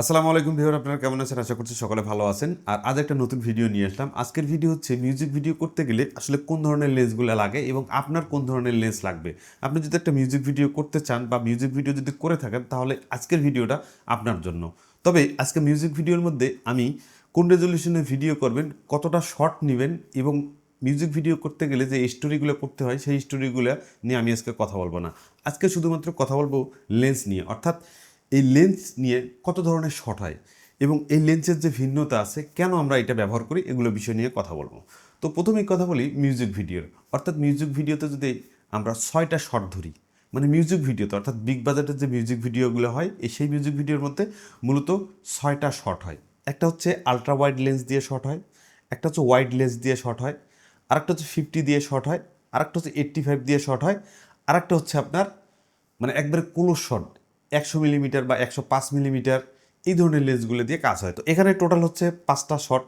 আসসালামু আলাইকুম ভিউয়ার, আপনারা কেমন আছেন? আশা করছি সকলে ভালো আছেন। আর আজ একটা নতুন ভিডিও নিয়ে আসলাম। আজকের ভিডিও হচ্ছে মিউজিক ভিডিও করতে গেলে আসলে কোন ধরনের লেন্সগুলো লাগে এবং আপনার কোন ধরনের লেন্স লাগবে? আপনি যদি একটা মিউজিক ভিডিও করতে চান বা মিউজিক ভিডিও যদি করে থাকেন, তাহলে আজকের ভিডিওটা আপনার জন্য। তবে আজকে মিউজিক ভিডিওর মধ্যে আমি কোন রেজলিউশনে ভিডিও করবেন, কতটা শর্ট নেবেন এবং মিউজিক ভিডিও করতে গেলে যে স্টোরিগুলো করতে হয়, সেই স্টোরিগুলো নিয়ে আমি আজকে কথা বলব না। আজকে শুধুমাত্র কথা বলব লেন্স নিয়ে। অর্থাৎ এই লেন্স নিয়ে কত ধরনের শট হয় এবং এই লেন্সের যে ভিন্নতা আছে, কেন আমরা এটা ব্যবহার করি, এগুলো বিষয় নিয়ে কথা বলব। তো প্রথমেই কথা বলি মিউজিক ভিডিওর অর্থাৎ মিউজিক ভিডিওতে যদি আমরা ছয়টা শট ধরি মানে মিউজিক ভিডিওতে অর্থাৎ বিগ বাজেটের যে মিউজিক ভিডিওগুলো হয়, এই সেই মিউজিক ভিডিওর মধ্যে মূলত ছয়টা শট হয়। একটা হচ্ছে আলট্রা ওয়াইড লেন্স দিয়ে শট হয়, একটা হচ্ছে ওয়াইড লেন্স দিয়ে শট হয়, আরেকটা হচ্ছে ফিফটি দিয়ে শট হয়, আরেকটা হচ্ছে এইট্টি ফাইভ দিয়ে শট হয়, আরেকটা হচ্ছে আপনার মানে একবারে ক্লোজ শট একশো মিলিমিটার বা একশো পাঁচ মিলিমিটার এই ধরনের লেন্সগুলো দিয়ে কাজ হয়। তো এখানে টোটাল হচ্ছে পাঁচটা শট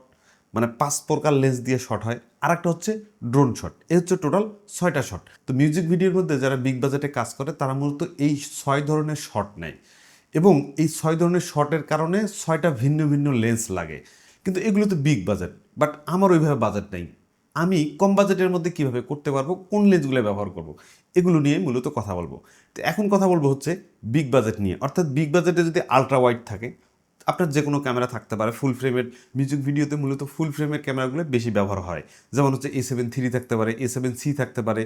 মানে পাঁচ প্রকার লেন্স দিয়ে শট হয়। আর একটা হচ্ছে ড্রোন শট এ হচ্ছে টোটাল ছয়টা শট তো মিউজিক ভিডিওর মধ্যে যারা বিগ বাজেটে কাজ করে, তারা মূলত এই ছয় ধরনের শট নেয়। এবং এই ছয় ধরনের শটের কারণে ছয়টা ভিন্ন ভিন্ন লেন্স লাগে। কিন্তু এগুলো তো বিগ বাজেট বাট আমার ওইভাবে বাজেট নেই। আমি কম বাজেটের মধ্যে কীভাবে করতে পারব? কোন লেন্সগুলো ব্যবহার করব? এগুলো নিয়ে মূলত কথা বলব। তো এখন কথা বলব হচ্ছে বিগ বাজেট নিয়ে। অর্থাৎ বিগ বাজেটে যদি আলট্রা ওয়াইড থাকে, আপনার যে কোনো ক্যামেরা থাকতে পারে। ফুল ফ্রেমের মিউজিক ভিডিওতে মূলত ফুল ফ্রেমের ক্যামেরাগুলো বেশি ব্যবহার হয়। যেমন হচ্ছে এ সেভেন থ্রি থাকতে পারে এ সেভেন সি থাকতে পারে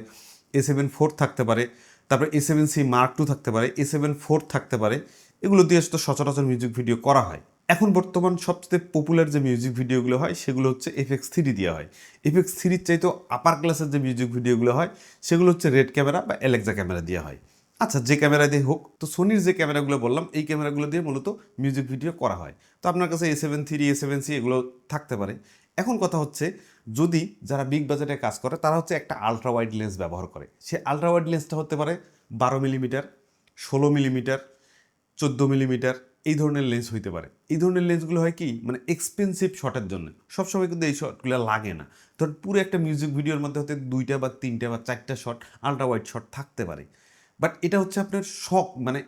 এ সেভেন ফোর থাকতে পারে, তারপরে A seven C mark two থাকতে পারে এ সেভেন ফোর থাকতে পারে। এগুলো দিয়ে তো সচরাচর মিউজিক ভিডিও করা হয়। এখন বর্তমান সবচেয়ে পপুলার যে মিউজিক ভিডিওগুলো হয়, সেগুলো হচ্ছে এফএক্স থ্রি দেওয়া হয়। এফএক্স থ্রির চাইতেও আপার ক্লাসের যে মিউজিক ভিডিওগুলো হয়, সেগুলো হচ্ছে রেড ক্যামেরা বা অ্যালেক্সা ক্যামেরা দেওয়া হয়। আচ্ছা যে ক্যামেরা দিয়ে হোক, তো সোনির যে ক্যামেরাগুলো বললাম, এই ক্যামেরাগুলো দিয়ে মূলত মিউজিক ভিডিও করা হয়। তো আপনার কাছে A seven three A seven C এগুলো থাকতে পারে। এখন কথা হচ্ছে, যদি যারা বিগ বাজেটে কাজ করে, তারা হচ্ছে একটা আলট্রা ওয়াইড লেন্স ব্যবহার করে। সে আলট্রা ওয়াইড লেন্সটা হতে পারে বারো মিলিমিটার ষোলো মিলিমিটার চোদ্দ মিলিমিটার এই ধরনের লেন্স হইতে পারে। এই ধরনের লেন্সগুলো হয় কি? মানে এক্সপেন্সিভ শটের জন্য। সবসময় কিন্তু এই শটগুলো লাগে না। ধর পুরো একটা মিউজিক ভিডিওর মধ্যে হতে দুইটা বা তিনটা বা চারটা শট আলট্রা ওয়াইড শট থাকতে পারে। বাট এটা হচ্ছে আপনার শখ মানে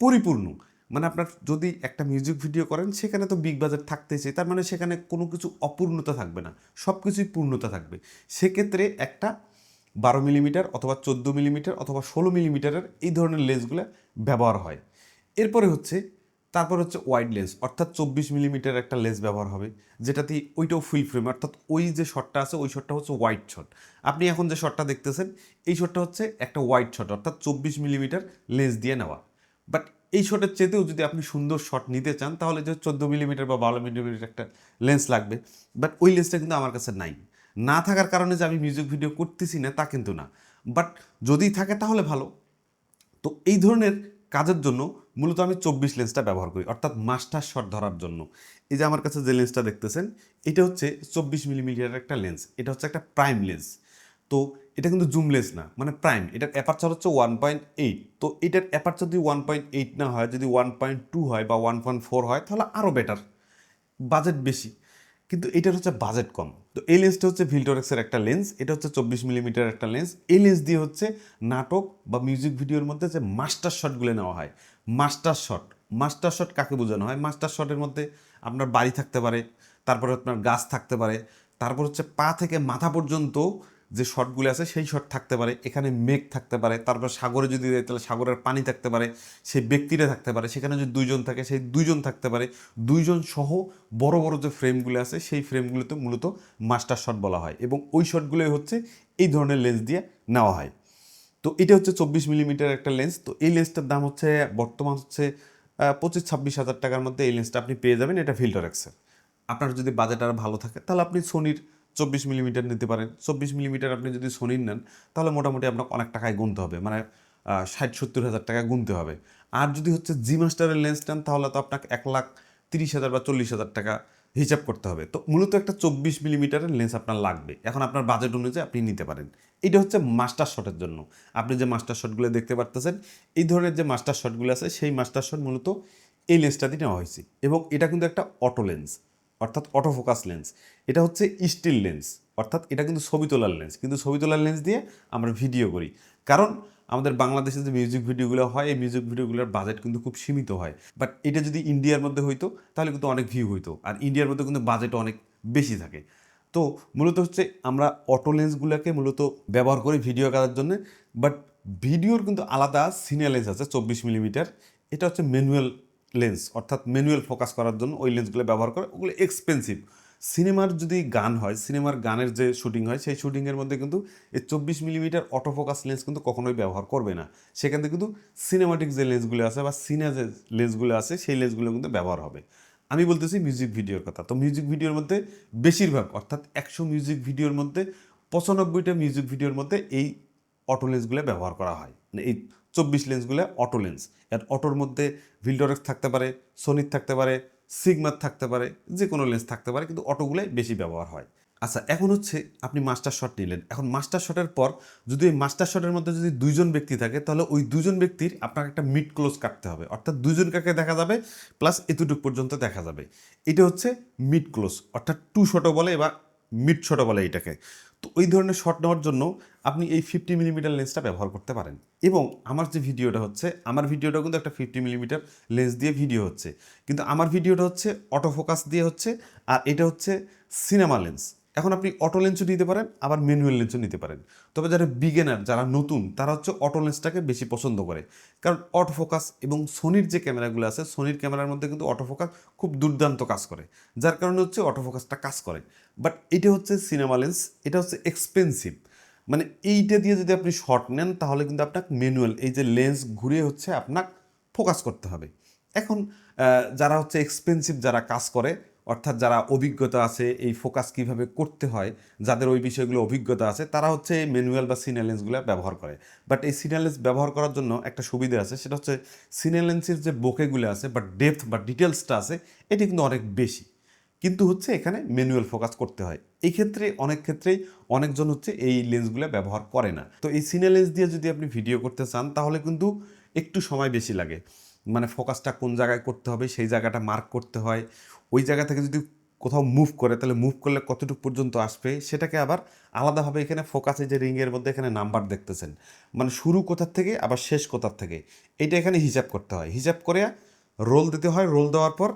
পরিপূর্ণ। মানে আপনার যদি একটা মিউজিক ভিডিও করেন, সেখানে তো বিগ বাজেট থাকতেছে, তার মানে সেখানে কোনো কিছু অপূর্ণতা থাকবে না। সব কিছুই পূর্ণতা থাকবে। সেক্ষেত্রে একটা বারো মিলিমিটার অথবা চোদ্দ মিলিমিটার অথবা ষোলো মিলিমিটারের এই ধরনের লেন্সগুলো ব্যবহার হয়। এরপরে হচ্ছে তারপর হচ্ছে ওয়াইড লেন্স অর্থাৎ চব্বিশ মিলিমিটার একটা লেন্স ব্যবহার হবে যেটাতে ওইটাও ফুল ফ্রেম অর্থাৎ ওই যে শটটা আছে, ওই শটটা হচ্ছে হোয়াইট শট আপনি এখন যে শটটা দেখতেছেন, এই শটটা হচ্ছে একটা হোয়াইট শট অর্থাৎ চব্বিশ মিলিমিটার লেন্স দিয়ে নেওয়া। বাট এই শটের চেতেও যদি আপনি সুন্দর শট নিতে চান, তাহলে যে চোদ্দ মিলিমিটার বা বারো মিলিমিটার একটা লেন্স লাগবে। বাট ওই লেন্সটা কিন্তু আমার কাছে নাই। না থাকার কারণে যে আমি মিউজিক ভিডিও করতেছি না, তা কিন্তু না। বাট যদি থাকে তাহলে ভালো। তো এই ধরনের কাজের জন্য মূলত আমি চব্বিশ লেন্সটা ব্যবহার করি, অর্থাৎ মাস্টার শট ধরার জন্য। এই যে আমার কাছে যে লেন্সটা দেখতেছেন, এটা হচ্ছে চব্বিশ মিলিমিটারের একটা লেন্স এটা হচ্ছে একটা প্রাইম লেন্স তো এটা কিন্তু জুম লেন্স না মানে প্রাইম এটার অ্যাপারচার হচ্ছে ওয়ান পয়েন্ট এইট তো এটার অ্যাপারচার যদি ওয়ান পয়েন্ট এইট না হয়, যদি ওয়ান পয়েন্ট টু হয় বা ওয়ান পয়েন্ট ফোর হয়, তাহলে আরও বেটার বাজেট বেশি। কিন্তু এটার হচ্ছে বাজেট কম। তো এই লেন্সটা হচ্ছে ভিল্টোরেক্সের একটা লেন্স এটা হচ্ছে চব্বিশ মিলিমিটার একটা লেন্স এই লেন্স দিয়ে হচ্ছে নাটক বা মিউজিক ভিডিওর মধ্যে যে মাস্টার শটগুলো নেওয়া হয়। মাস্টার শট মাস্টার শট কাকে বোঝানো হয়? মাস্টার শটের মধ্যে আপনার বাড়ি থাকতে পারে, তারপরে আপনার গাছ থাকতে পারে, তারপর হচ্ছে পা থেকে মাথা পর্যন্ত যে শটগুলো আছে, সেই শট থাকতে পারে, এখানে মেঘ থাকতে পারে, তারপর সাগরে যদি যায় তাহলে সাগরের পানি থাকতে পারে, সেই ব্যক্তিরা থাকতে পারে, সেখানে যদি দুইজন থাকে, সেই দুইজন থাকতে পারে, দুইজন সহ বড় বড় যে ফ্রেমগুলো আছে, সেই ফ্রেমগুলোতে মূলত মাস্টার শট বলা হয় এবং ওই শটগুলোই হচ্ছে এই ধরনের লেন্স দিয়ে নেওয়া হয়। তো এটা হচ্ছে চব্বিশ মিলিমিটার একটা লেন্স, তো এই লেন্সটার দাম হচ্ছে, বর্তমান হচ্ছে পঁচিশ ছাব্বিশ হাজার টাকার মধ্যে এই লেন্সটা আপনি পেয়ে যাবেন, এটা ফিল্টার এক্সের আপনার যদি বাজেট আর ভালো থাকে, তাহলে আপনি সোনির চব্বিশ মিলিমিটার নিতে পারেন। চব্বিশ মিলিমিটার আপনি যদি সোনির নেন, তাহলে মোটামুটি আপনাকে অনেক টাকায় গুনতে হবে। মানে ষাট, সত্তর হাজার টাকা গুনতে হবে। আর যদি হচ্ছে জি মাস্টারের লেন্স নেন, তাহলে তো আপনাকে এক লাখ তিরিশ হাজার বা চল্লিশ হাজার টাকা হিসাব করতে হবে। তো মূলত একটা চব্বিশ মিলিমিটারের লেন্স আপনার লাগবে। এখন আপনার বাজেট অনুযায়ী আপনি নিতে পারেন। এটা হচ্ছে মাস্টার শটের জন্য। আপনি যে মাস্টার শটগুলো দেখতে পারতেছেন, এই ধরনের যে মাস্টার শটগুলো আছে, সেই মাস্টার শট মূলত এই লেন্সটা দিয়ে নেওয়া হয়েছে। এবং এটা কিন্তু একটা অটো লেন্স অর্থাৎ অটো ফোকাস লেন্স এটা হচ্ছে স্টিল লেন্স অর্থাৎ এটা কিন্তু ছবি তোলার লেন্স কিন্তু ছবি তোলার লেন্স দিয়ে আমরা ভিডিও করি। কারণ আমাদের বাংলাদেশে যে মিউজিক ভিডিওগুলো হয়, এই মিউজিক ভিডিওগুলোর বাজেট কিন্তু খুব সীমিত হয়। বাট এটা যদি ইন্ডিয়ার মধ্যে হইতো, তাহলে কিন্তু অনেক ভিউ হইতো। আর ইন্ডিয়ার মধ্যে কিন্তু বাজেট অনেক বেশি থাকে। তো মূলত হচ্ছে আমরা অটো লেন্সগুলোকে মূলত ব্যবহার করি ভিডিও করার জন্য। বাট ভিডিওর কিন্তু আলাদা সিনিয়র লেন্স আছে, চব্বিশ মিলিমিটার এটা হচ্ছে ম্যানুয়াল লেন্স অর্থাৎ ম্যানুয়াল ফোকাস করার জন্য ওই লেন্সগুলো ব্যবহার করে, ওগুলো এক্সপেন্সিভ সিনেমার যদি গান হয়, সিনেমার গানের যে শুটিং হয়, সেই শুটিংয়ের মধ্যে কিন্তু এই চব্বিশ মিলিমিটার অটো ফোকাস লেন্স কিন্তু কখনোই ব্যবহার করবে না। সেখান থেকে কিন্তু সিনেমাটিক যে লেন্সগুলো আছে বা সিনে যে লেন্সগুলো আছে, সেই লেন্সগুলো কিন্তু ব্যবহার হবে। আমি বলতেছি মিউজিক ভিডিওর কথা। তো মিউজিক ভিডিওর মধ্যে বেশিরভাগ, অর্থাৎ একশো মিউজিক ভিডিওর মধ্যে পঁচানব্বইটা মিউজিক ভিডিওর মধ্যে এই অটো লেন্সগুলো ব্যবহার করা হয়। মানে এই চব্বিশ লেন্সগুলো অটো লেন্স এর অটোর মধ্যে ভিলডরেক্স থাকতে পারে সোনির থাকতে পারে সিগমার থাকতে পারে যে কোনো লেন্স থাকতে পারে, কিন্তু অটোগুলোই বেশি ব্যবহার হয়। আচ্ছা এখন হচ্ছে আপনি মাস্টার শট নিলেন। এখন মাস্টার শটের পর যদি ওই মাস্টার শটের মধ্যে যদি দুইজন ব্যক্তি থাকে, তাহলে ওই দুজন ব্যক্তির আপনাকে একটা মিড ক্লোজ কাটতে হবে। অর্থাৎ দুজন কাকে দেখা যাবে প্লাস এতটুকু পর্যন্ত দেখা যাবে। এটা হচ্ছে মিড ক্লোজ অর্থাৎ টু শটও বলে বা মিড শটও বলে এটাকে। তো ওই ধরনের শট নেওয়ার জন্য আপনি এই ফিফটি মিলিমিটার লেন্সটা ব্যবহার করতে পারেন। এবং আমার যে ভিডিওটা হচ্ছে, আমার ভিডিওটা কিন্তু একটা ফিফটি মিলিমিটার লেন্স দিয়ে ভিডিও হচ্ছে। কিন্তু আমার ভিডিওটা হচ্ছে অটো ফোকাস দিয়ে হচ্ছে, আর এটা হচ্ছে সিনেমা লেন্স এখন আপনি অটো লেন্সও নিতে পারেন, আবার ম্যানুয়াল লেন্সও নিতে পারেন। তবে যারা বিগেনার যারা নতুন, তারা হচ্ছে অটো লেন্সটাকে বেশি পছন্দ করে। কারণ অটো ফোকাস এবং সোনির যে ক্যামেরাগুলো আছে সোনির ক্যামেরার মধ্যে কিন্তু অটো ফোকাস খুব দুর্দান্ত কাজ করে। যার কারণে হচ্ছে অটো ফোকাসটা কাজ করে। বাট এটা হচ্ছে সিনেমা লেন্স এটা হচ্ছে এক্সপেন্সিভ মানে এইটা দিয়ে যদি আপনি শর্ট নেন, তাহলে কিন্তু আপনার ম্যানুয়াল এই যে লেন্স ঘুরে হচ্ছে আপনার ফোকাস করতে হবে। এখন যারা হচ্ছে এক্সপেন্সিভ যারা কাজ করে অর্থাৎ যারা অভিজ্ঞতা আছে, এই ফোকাস কীভাবে করতে হয়, যাদের ওই বিষয়গুলো অভিজ্ঞতা আছে, তারা হচ্ছে এই ম্যানুয়াল বা সিনে লেন্সগুলো ব্যবহার করে। বাট এই সিনে লেন্স ব্যবহার করার জন্য একটা সুবিধা আছে, সেটা হচ্ছে সিনে লেন্সের যে বোকেগুলো আছে বা ডেপথ বা ডিটেলসটা আছে, এটি কিন্তু অনেক বেশি। কিন্তু হচ্ছে এখানে ম্যানুয়াল ফোকাস করতে হয়। এই ক্ষেত্রে, অনেক ক্ষেত্রেই অনেকজন হচ্ছে এই লেন্সগুলো ব্যবহার করে না। তো এই সিনে লেন্স দিয়ে যদি আপনি ভিডিও করতে চান, তাহলে কিন্তু একটু সময় বেশি লাগে। মানে ফোকাসটা কোন জায়গায় করতে হবে, সেই জায়গাটা মার্ক করতে হয়। ওই জায়গা থেকে যদি কোথাও মুভ করে, তাহলে মুভ করলে কতটুকু পর্যন্ত আসবে? সেটাকে আবার আলাদাভাবে এখানে ফোকাসে যে রিংয়ের মধ্যে এখানে নাম্বার দেখতেছেন। মানে শুরু কোথার থেকে, আবার শেষ কোথার থেকে এটা এখানে হিসাব করতে হয়। হিসাব করে রোল দিতে হয়। রোল দেওয়ার পর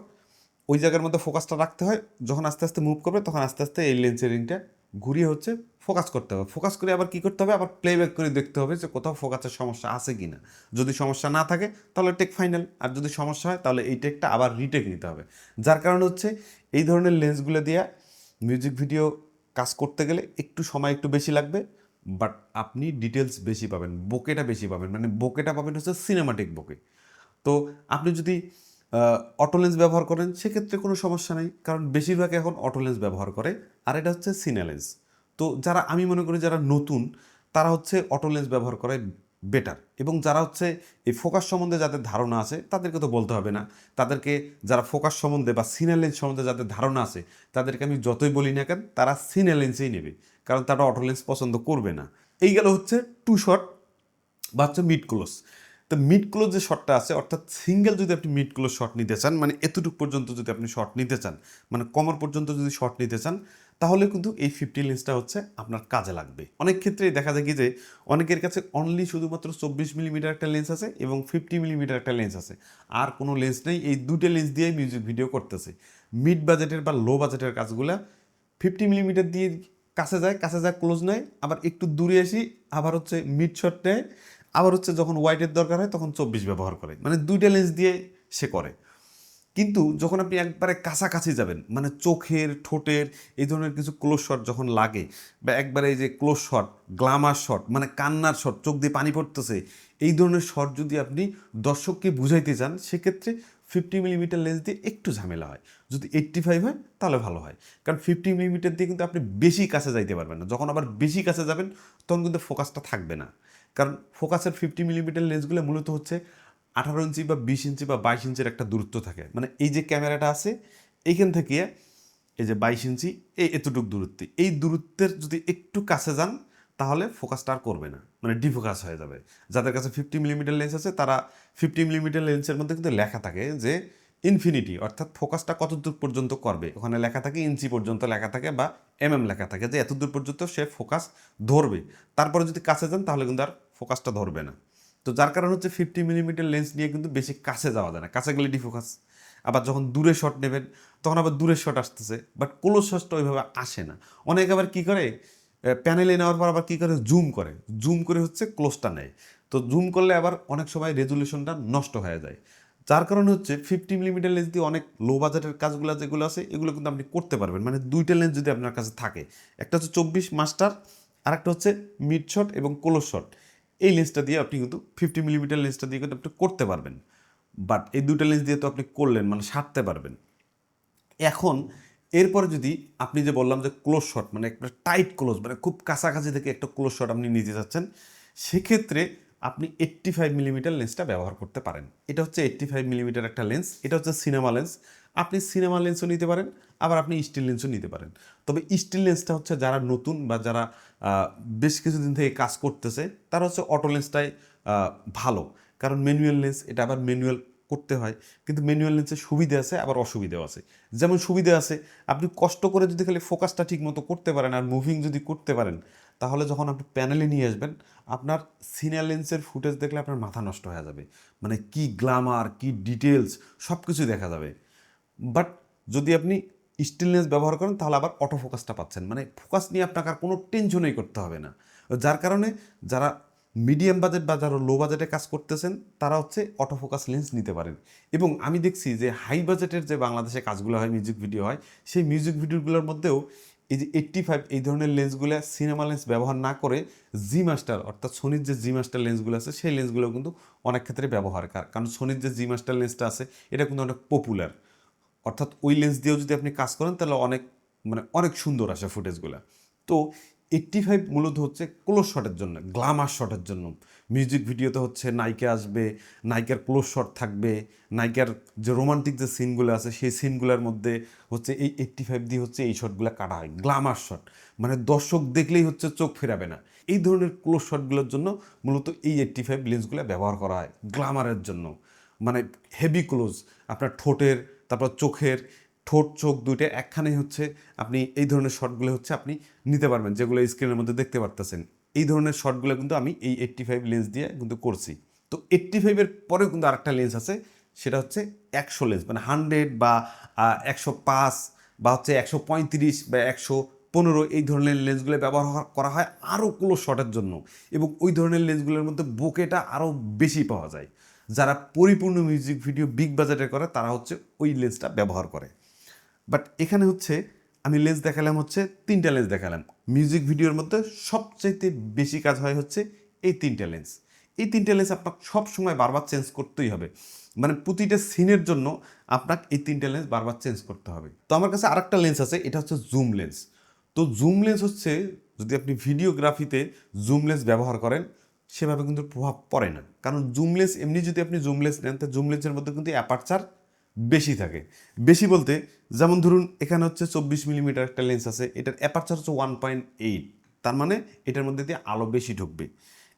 ওই জায়গার মধ্যে ফোকাসটা রাখতে হয়। যখন আস্তে আস্তে মুভ করবে, তখন আস্তে আস্তে এই লেন্সের রিংটা ঘুরিয়ে হচ্ছে ফোকাস করতে হবে। ফোকাস করে আবার কী করতে হবে? আবার প্লেব্যাক করে দেখতে হবে যে কোথাও ফোকাসের সমস্যা আছে কি না যদি সমস্যা না থাকে, তাহলে টেক ফাইনাল আর যদি সমস্যা হয়, তাহলে এই টেকটা আবার রিটেক নিতে হবে। যার কারণে হচ্ছে, এই ধরনের লেন্সগুলো দিয়ে মিউজিক ভিডিও কাজ করতে গেলে একটু সময় একটু বেশি লাগবে বাট আপনি ডিটেলস বেশি পাবেন, বোকেটা বেশি পাবেন। মানে বোকেটা পাবেন হচ্ছে সিনেমাটিক বোকে। তো আপনি যদি অটো লেন্স ব্যবহার করেন, সেক্ষেত্রে কোনো সমস্যা নেই, কারণ বেশিরভাগ এখন অটো লেন্স ব্যবহার করে, আর এটা হচ্ছে সিনে লেন্স তো যারা, আমি মনে করি যারা নতুন, তারা হচ্ছে অটো লেন্স ব্যবহার করে বেটার এবং যারা হচ্ছে এই ফোকাস সম্বন্ধে যাদের ধারণা আছে, তাদেরকে তো বলতে হবে না। তাদেরকে, যারা ফোকাস সম্বন্ধে বা সিনে লেন্স সম্বন্ধে যাদের ধারণা আছে, তাদেরকে আমি যতই বলি না কেন, তারা সিনে লেন্সেই নেবে, কারণ তারা অটো লেন্স পছন্দ করবে না। এই গেল হচ্ছে টু শট বা হচ্ছে মিড ক্লোজ তো মিড ক্লোজ যে শটটা আছে, অর্থাৎ সিঙ্গেল যদি আপনি মিড ক্লোজ শট নিতে চান মানে এতটুকু পর্যন্ত যদি আপনি শট নিতে চান মানে কমর পর্যন্ত যদি শট নিতে চান, তাহলে কিন্তু এই ফিফটি লেন্সটা হচ্ছে আপনার কাজে লাগবে। অনেক ক্ষেত্রেই দেখা যায় কি যে, অনেকের কাছে অনলি শুধুমাত্র চব্বিশ মিলিমিটার একটা লেন্স আছে এবং ফিফটি মিলিমিটার একটা লেন্স আছে। আর কোনো লেন্স নেই, এই দুটো লেন্স দিয়েই মিউজিক ভিডিও করতেছে। মিড বাজেটের বা লো বাজেটের কাজগুলা ফিফটি মিলিমিটার দিয়ে কাছে যায় কাছে যায় ক্লোজ নেয়, আবার একটু দূরে আসি, আবার হচ্ছে মিড শট নেয় আবার হচ্ছে যখন হোয়াইটের দরকার হয়, তখন চব্বিশ ব্যবহার করে। মানে দুইটা লেন্স দিয়ে সে করে। কিন্তু যখন আপনি একবারে কাছাকাছি যাবেন মানে চোখের, ঠোঁটের, এই ধরনের কিছু ক্লোজ শট যখন লাগে, বা একবারে এই যে ক্লোজ শট গ্লামার শট মানে কান্নার শট চোখ দিয়ে পানি পড়তেছে, এই ধরনের শট যদি আপনি দর্শককে বুঝাইতে চান, সেক্ষেত্রে ফিফটি মিলিমিটার লেন্স দিয়ে একটু ঝামেলা হয়। যদি এইট্টি ফাইভ হয়, তাহলে ভালো হয়। কারণ ফিফটি মিলিমিটার দিয়ে কিন্তু আপনি বেশি কাছে যাইতে পারবেন না। যখন আবার বেশি কাছে যাবেন, তখন কিন্তু ফোকাসটা থাকবে না। কারণ ফোকাসের ফিফটি মিলিমিটার লেন্সগুলো মূলত হচ্ছে আঠারো ইঞ্চি বা বিশ ইঞ্চি বা বাইশ ইঞ্চির একটা দূরত্ব থাকে। মানে এই যে ক্যামেরাটা আছে, এইখান থেকে এই যে বাইশ ইঞ্চি, এই এতটুকু দূরত্বে। এই দূরত্বের যদি একটু কাছে যান, তাহলে ফোকাসটা আর করবে না। মানে ডিফোকাস হয়ে যাবে। যাদের কাছে ফিফটি মিলিমিটার লেন্স আছে, তারা ফিফটি মিলিমিটার লেন্সের মধ্যে কিন্তু লেখা থাকে যে ইনফিনিটি অর্থাৎ ফোকাসটা কত দূর পর্যন্ত করবে। ওখানে লেখা থাকে ইঞ্চি পর্যন্ত লেখা থাকে বা এম এম লেখা থাকে যে এত দূর পর্যন্ত সে ফোকাস ধরবে। তারপরে যদি কাছে যান, তাহলে কিন্তু আর ফোকাসটা ধরবে না। তো যার কারণ হচ্ছে ফিফটি মিলিমিটার লেন্স নিয়ে কিন্তু বেশি কাছে যাওয়া যায় না, কাছে গেলে ডিফোকাস আবার যখন দূরে শট নেবেন, তখন আবার দূরের শট আসতেছে বাট ক্লোজ শটটা ওইভাবে আসে না। অনেকে আবার কী করে প্যানেলে নেওয়ার পর আবার কী করে জুম করে। জুম করে হচ্ছে ক্লোজটা নেয়। তো জুম করলে আবার অনেক সময় রেজুলেশনটা নষ্ট হয়ে যায়। যার কারণে হচ্ছে ফিফটি মিলিমিটার লেন্স দিয়ে অনেক লো বাজেটের কাজগুলো যেগুলো আছে, এগুলো কিন্তু আপনি করতে পারবেন। মানে দুইটা লেন্স যদি আপনার কাছে থাকে, একটা হচ্ছে চব্বিশ মাস্টার আর একটা হচ্ছে মিড শট এবং ক্লোজ শট এই লেন্সটা দিয়ে আপনি কিন্তু ফিফটি মিলিমিটার লেন্সটা দিয়ে কিন্তু আপনি করতে পারবেন। বাট এই দুটো লেন্স দিয়ে তো আপনি করলেন মানে সারতে পারবেন। এখন এরপরে যদি আপনি যে বললাম যে ক্লোজ শট মানে একটা টাইট ক্লোজ মানে খুব কাছাকাছি থেকে একটা ক্লোজ শট আপনি নিতে যাচ্ছেন, সেক্ষেত্রে আপনি এইট্টি ফাইভ মিলিমিটার লেন্সটা ব্যবহার করতে পারেন। এটা হচ্ছে এইট্টি ফাইভ মিলিমিটার একটা লেন্স এটা হচ্ছে সিনেমা লেন্স আপনি সিনেমা লেন্সও নিতে পারেন, আবার আপনি স্টিল লেন্সও নিতে পারেন। তবে স্টিল লেন্সটা হচ্ছে যারা নতুন বা যারা বেশ কিছুদিন থেকে কাজ করতেছে, তারা হচ্ছে অটো লেন্সটাই ভালো। কারণ ম্যানুয়াল লেন্স, এটা আবার ম্যানুয়াল করতে হয়, কিন্তু ম্যানুয়াল লেন্সের সুবিধা আছে, আবার অসুবিধাও আছে। যেমন সুবিধা আছে, আপনি কষ্ট করে যদি খালি ফোকাসটা ঠিক মতো করতে পারেন আর মুভিং যদি করতে পারেন, তাহলে যখন আপনি প্যানেলে নিয়ে আসবেন, আপনার সিনিয়র লেন্সের ফুটেজ দেখলে আপনার মাথা নষ্ট হয়ে যাবে। মানে কি গ্লামার, কি ডিটেলস সব কিছুই দেখা যাবে। বাট যদি আপনি স্টিল লেন্স ব্যবহার করেন, তাহলে আবার অটো ফোকাসটা পাচ্ছেন। মানে ফোকাস নিয়ে আপনাকে আর কোনো টেনশনই করতে হবে না। যার কারণে যারা মিডিয়াম বাজেট বা যারা লো বাজেটে কাজ করতেছেন, তারা হচ্ছে অটো ফোকাস লেন্স নিতে পারেন। এবং আমি দেখছি যে হাই বাজেটের যে বাংলাদেশে কাজগুলো হয় মিউজিক ভিডিও হয়, সেই মিউজিক ভিডিওগুলোর মধ্যেও এই যে এইট্টি ফাইভ এই ধরনের লেন্সগুলো সিনেমা লেন্স ব্যবহার না করে জি মাস্টার অর্থাৎ সোনির যে জি মাস্টার লেন্সগুলো আছে, সেই লেন্সগুলো কিন্তু অনেক ক্ষেত্রে ব্যবহার কর কারণ সোনির যে জি মাস্টার লেন্সটা আছে, এটা কিন্তু অনেক পপুলার অর্থাৎ ওই লেন্স দিয়েও যদি আপনি কাজ করেন, তাহলে অনেক মানে অনেক সুন্দর আসে ফুটেজগুলো তো এইট্টি ফাইভ মূলত হচ্ছে ক্লোজ শটের জন্য গ্লামার শটের জন্য। মিউজিক ভিডিওতে হচ্ছে নায়িকা আসবে নায়িকার ক্লোজ শট থাকবে নায়িকার যে রোমান্টিক যে সিনগুলো আছে, সেই সিনগুলোর মধ্যে হচ্ছে এই এইট্টি ফাইভ দিয়ে হচ্ছে এই শটগুলো কাটা হয় গ্লামার শট মানে দর্শক দেখলেই হচ্ছে চোখ ফেরাবে না। এই ধরনের ক্লোজ শটগুলোর জন্য মূলত এই এইট্টি ফাইভ লেন্সগুলো ব্যবহার করা হয় গ্লামারের জন্য। মানে হেভি ক্লোজ আপনার ঠোঁটের, তারপর চোখের, ঠোঁট, চোখ দুইটা একখানেই হচ্ছে, আপনি এই ধরনের শটগুলো হচ্ছে আপনি নিতে পারবেন, যেগুলো স্ক্রিনের মধ্যে দেখতে পারতেছেন। এই ধরনের শটগুলো কিন্তু আমি এই এইট্টি ফাইভ লেন্স দিয়ে কিন্তু করছি। তো এইট্টি ফাইভের পরেও কিন্তু আরেকটা লেন্স আছে, সেটা হচ্ছে একশো লেন্স মানে হান্ড্রেড বা একশো পাঁচ বা হচ্ছে একশো পঁয়ত্রিশ বা একশো পনেরো এই ধরনের লেন্সগুলো ব্যবহার করা হয় আরও ক্লোজ শটের জন্য। এবং ওই ধরনের লেন্সগুলোর মধ্যে বোকেটা আরও বেশি পাওয়া যায়। যারা পরিপূর্ণ মিউজিক ভিডিও বিগ বাজেটে করে, তারা হচ্ছে ওই লেন্সটা ব্যবহার করে। বাট এখানে হচ্ছে, আমি লেন্স দেখালাম হচ্ছে, তিনটা লেন্স দেখালাম। মিউজিক ভিডিওর মধ্যে সবচাইতে বেশি কাজ হয় হচ্ছে এই তিনটা লেন্স। এই তিনটা লেন্স আপনাকে সব সময় বারবার চেঞ্জ করতেই হবে। মানে প্রতিটা সিনের জন্য আপনাকে এই তিনটা লেন্স বারবার চেঞ্জ করতে হবে। তো আমার কাছে আরেকটা লেন্স আছে, এটা হচ্ছে জুম লেন্স তো জুম লেন্স হচ্ছে, যদি আপনি ভিডিওগ্রাফিতে জুম লেন্স ব্যবহার করেন সেভাবে কিন্তু প্রভাব পড়ে না। কারণ জুম লেন্স এমনি যদি আপনি জুম লেন্স নেন, তো জুম লেন্সের মধ্যে কিন্তু অ্যাপারচার বেশি থাকে। বেশি বলতে, যেমন ধরুন, এখানে হচ্ছে চব্বিশ মিলিমিটার একটা লেন্স আছে, এটার অ্যাপারচার হচ্ছে ওয়ান পয়েন্ট এইট। তার মানে এটার মধ্যে দিয়ে আলো বেশি ঢুকবে।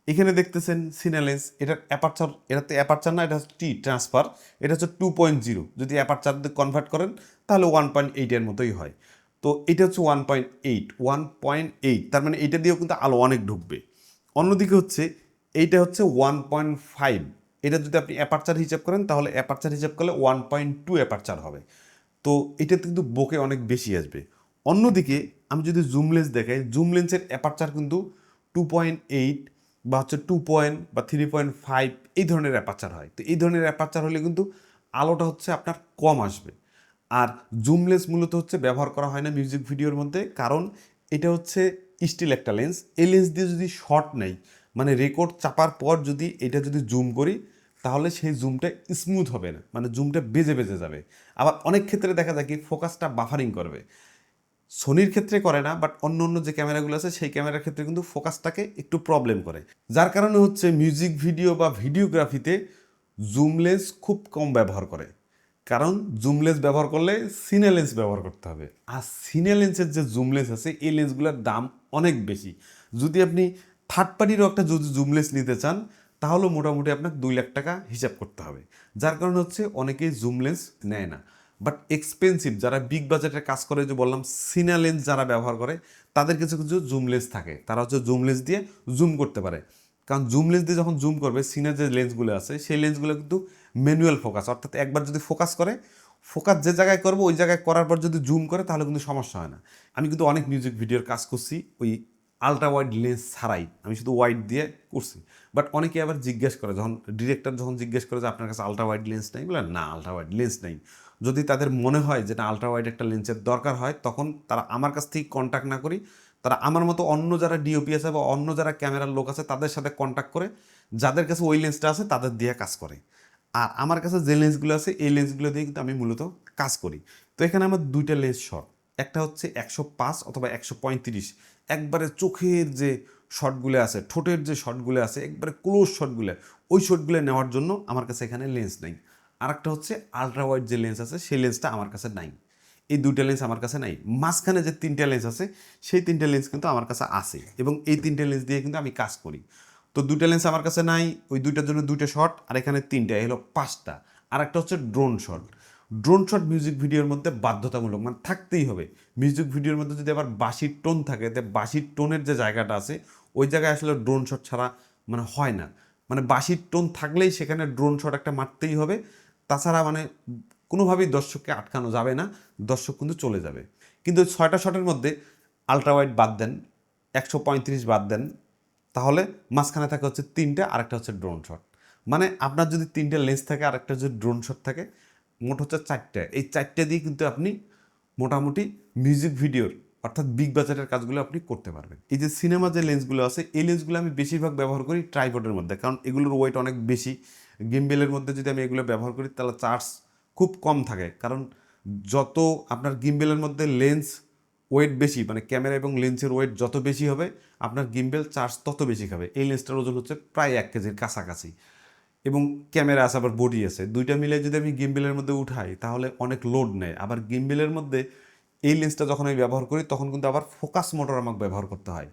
এখানে দেখতেছেন সিনা লেন্স, এটার অ্যাপারচার, এটাতে অ্যাপারচার না, এটা টি, ট্রান্সফার, এটা হচ্ছে টু পয়েন্ট জিরো। যদি অ্যাপারচার কনভার্ট করেন, তাহলে ওয়ান পয়েন্ট এইটের মতোই হয়। তো এটা হচ্ছে one point eight, one point eight. তার মানে এটা দিয়েও কিন্তু আলো অনেক ঢুকবে। অন্যদিকে হচ্ছে এইটা হচ্ছে ওয়ান পয়েন্ট ফাইভ এটা যদি আপনি অ্যাপারচার হিসাব করেন, তাহলে অ্যাপারচার হিসাব করলে ওয়ান পয়েন্ট টু অ্যাপারচার হবে। তো এটাতে কিন্তু বোকে অনেক বেশি আসবে। অন্যদিকে আমি যদি জুম লেন্স দেখাই জুম লেন্সের অ্যাপারচার কিন্তু টু পয়েন্ট এইট বা হচ্ছে টু পয়েন্ট বা থ্রি পয়েন্ট ফাইভ এই ধরনের অ্যাপারচার হয়। তো এই ধরনের অ্যাপারচার হলে কিন্তু আলোটা হচ্ছে আপনার কম আসবে। আর জুম লেন্স মূলত হচ্ছে ব্যবহার করা হয় না মিউজিক ভিডিওর মধ্যে, কারণ এটা হচ্ছে স্টিল একটা লেন্স এই লেন্স দিয়ে যদি শর্ট নেই মানে রেকর্ড চাপার পর যদি এটা যদি জুম করি, তাহলে সেই জুমটা স্মুথ হবে না মানে জুমটা বেজে বেজে যাবে। আবার অনেক ক্ষেত্রে দেখা যায় কি ফোকাসটা বাফারিং করবে। সোনির ক্ষেত্রে করে না বাট অন্য অন্য যে ক্যামেরাগুলো আছে, সেই ক্যামেরার ক্ষেত্রে কিন্তু ফোকাসটাকে একটু প্রবলেম করে। যার কারণে হচ্ছে মিউজিক ভিডিও বা ভিডিওগ্রাফিতে জুম লেন্স খুব কম ব্যবহার করে। কারণ জুম লেন্স ব্যবহার করলে সিনে লেন্স ব্যবহার করতে হবে। আর সিনে লেন্সের যে জুম লেন্স আছে, এই লেন্সগুলোর দাম অনেক বেশি। যদি আপনি থার্ড পার্টিরও একটা যদি জুম লেন্স নিতে চান, তাহলে মোটামুটি আপনার দুই লাখ টাকা হিসাব করতে হবে। যার কারণে হচ্ছে, অনেকেই জুম লেন্স নেয় না। বাট এক্সপেন্সিভ যারা বিগ বাজেটের কাজ করে, যে বললাম, সিনা লেন্স যারা ব্যবহার করে, তাদের কিছু কিছু জুম লেন্স থাকে। তারা হচ্ছে জুম লেন্স দিয়ে জুম করতে পারে। কারণ জুম লেন্স দিয়ে যখন জুম করবে, সিনের যে লেন্সগুলো আছে, সেই লেন্সগুলো কিন্তু ম্যানুয়াল ফোকাস অর্থাৎ একবার যদি ফোকাস করে ফোকাস যে জায়গায় করব, ওই জায়গায় করার পর যদি জুম করে, তাহলে কিন্তু সমস্যা হয় না। আমি কিন্তু অনেক মিউজিক ভিডিওর কাজ করছি, ওই আলট্রা ওয়াইড লেন্স ছাড়াই। আমি শুধু ওয়াইড দিয়ে করছি। বাট অনেকে আবার জিজ্ঞেস করে, যখন ডিরেক্টর যখন জিজ্ঞেস করে যে, আপনার কাছে আলট্রা ওয়াইড লেন্স নেই? বলে, না আলট্রা ওয়াইড লেন্স নেই। যদি তাদের মনে হয় যে, না আলট্রা ওয়াইড একটা লেন্সের দরকার হয়, তখন তারা আমার কাছ থেকে কন্ট্যাক্ট না করি। তারা আমার মতো অন্য যারা ডিওপি আছে বা অন্য যারা ক্যামেরার লোক আছে, তাদের সাথে কন্ট্যাক্ট করে, যাদের কাছে ওই লেন্সটা আছে, তাদের দিয়ে কাজ করে। আর আমার কাছে যে লেন্সগুলো আছে, এই লেন্সগুলো দিয়ে কিন্তু আমি মূলত কাজ করি। তো এখানে আমার দুইটা লেন্স শট একটা হচ্ছে একশো পাঁচ অথবা একশো পঁয়ত্রিশ। একবারে চোখের যে শটগুলো আছে, ঠোঁটের যে শটগুলো আছে, একবারে ক্লোজ শটগুলো ওই শটগুলো নেওয়ার জন্য আমার কাছে এখানে লেন্স নেই। আর একটা হচ্ছে আলট্রা ওয়াইড যে লেন্স আছে, সেই লেন্সটা আমার কাছে নাই। এই দুইটা লেন্স আমার কাছে নাই। মাঝখানে যে তিনটা লেন্স আছে, সেই তিনটা লেন্স কিন্তু আমার কাছে আছে এবং এই তিনটে লেন্স দিয়ে কিন্তু আমি কাজ করি। তো দুইটা লেন্স আমার কাছে নাই, ওই দুইটার জন্য দুইটা শট আর এখানে তিনটা হলো পাঁচটা। আর একটা হচ্ছে drone shot drone shot music ভিডিওর মধ্যে বাধ্যতামূলক মানে থাকতেই হবে। মিউজিক ভিডিওর মধ্যে যদি আবার বাঁশির টোন থাকে, তে বাঁশির টোনের যে জায়গাটা আছে, ওই জায়গায় আসলে ড্রোন শট ছাড়া মানে হয় না। মানে বাঁশির টোন থাকলেই সেখানে ড্রোন শট একটা মারতেই হবে। তাছাড়া মানে কোনোভাবেই দর্শককে আটকানো যাবে না। দর্শক কিন্তু চলে যাবে। কিন্তু ছয়টা শটের মধ্যে আলট্রা ওয়াইড বাদ দেন, একশো পঁয়ত্রিশ বাদ দেন, তাহলে মাঝখানে থাকে হচ্ছে তিনটে, আরেকটা হচ্ছে ড্রোন শট মানে আপনার যদি তিনটে লেন্স থাকে, আরেকটা যদি ড্রোন শট থাকে, মোট হচ্ছে চারটে। এই চারটে দিয়ে কিন্তু আপনি মোটামুটি মিউজিক ভিডিওর অর্থাৎ বিগ বাজারের কাজগুলো আপনি করতে পারবেন। এই যে সিনেমা যে লেন্সগুলো আছে, এই লেন্সগুলো আমি বেশিরভাগ ব্যবহার করি ট্রাইপডের মধ্যে, কারণ এগুলোর ওয়েট অনেক বেশি। গিম্বেলের মধ্যে যদি আমি এগুলো ব্যবহার করি, তাহলে চার্জ খুব কম থাকে। কারণ যত আপনার গিম্বেলের মধ্যে লেন্স ওয়েট বেশি মানে ক্যামেরা এবং লেন্সের ওয়েট যত বেশি হবে, আপনার গিম্বেল চার্জ তত বেশি খাবে। এই লেন্সটার ওজন হচ্ছে প্রায় এক কেজির কাছাকাছি। এবং ক্যামেরা আছে, আবার বডি আছে। দুইটা মিলে যদি আমি গিম্বেলের মধ্যে উঠাই, তাহলে অনেক লোড নেয়। আবার গিম্বেলের মধ্যে এই লেন্সটা যখন আমি ব্যবহার করি, তখন কিন্তু আবার ফোকাস মোটর আমাকে ব্যবহার করতে হয়।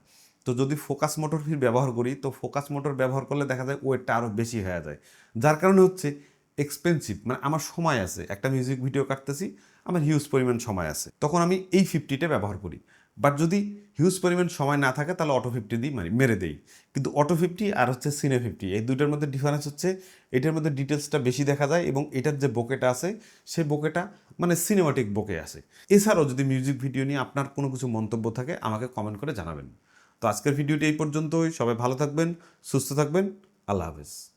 তো যদি ফোকাস মোটর ফির ব্যবহার করি, তো ফোকাস মোটর ব্যবহার করলে দেখা যায় ওয়েটটা আরও বেশি হয়ে যায়। যার কারণে হচ্ছে এক্সপেন্সিভ মানে আমার সময় আছে। একটা মিউজিক ভিডিও কাটতেছি, আমার হিউজ পরিমাণ সময় আছে। তখন আমি এই ফিফটিটা ব্যবহার করি। বাট যদি হিউজ পরিমাণ সময় না থাকে, তাহলে অটো ফিফটি দিই মানে মেরে দেই। কিন্তু অটো ফিফটি আর হচ্ছে সিনে ফিফটি এই দুইটার মধ্যে ডিফারেন্স হচ্ছে, এটার মধ্যে ডিটেলসটা বেশি দেখা যায় এবং এটার যে বোকেটা আছে সেই বোকেটা মানে সিনেমাটিক বোকে আছে। এছাড়াও যদি মিউজিক ভিডিও নিয়ে আপনার কোনো কিছু মন্তব্য থাকে, আমাকে কমেন্ট করে জানাবেন। তো আজকের ভিডিওটি এই পর্যন্তই। সবাই ভালো থাকবেন, সুস্থ থাকবেন। আল্লাহ হাফেজ।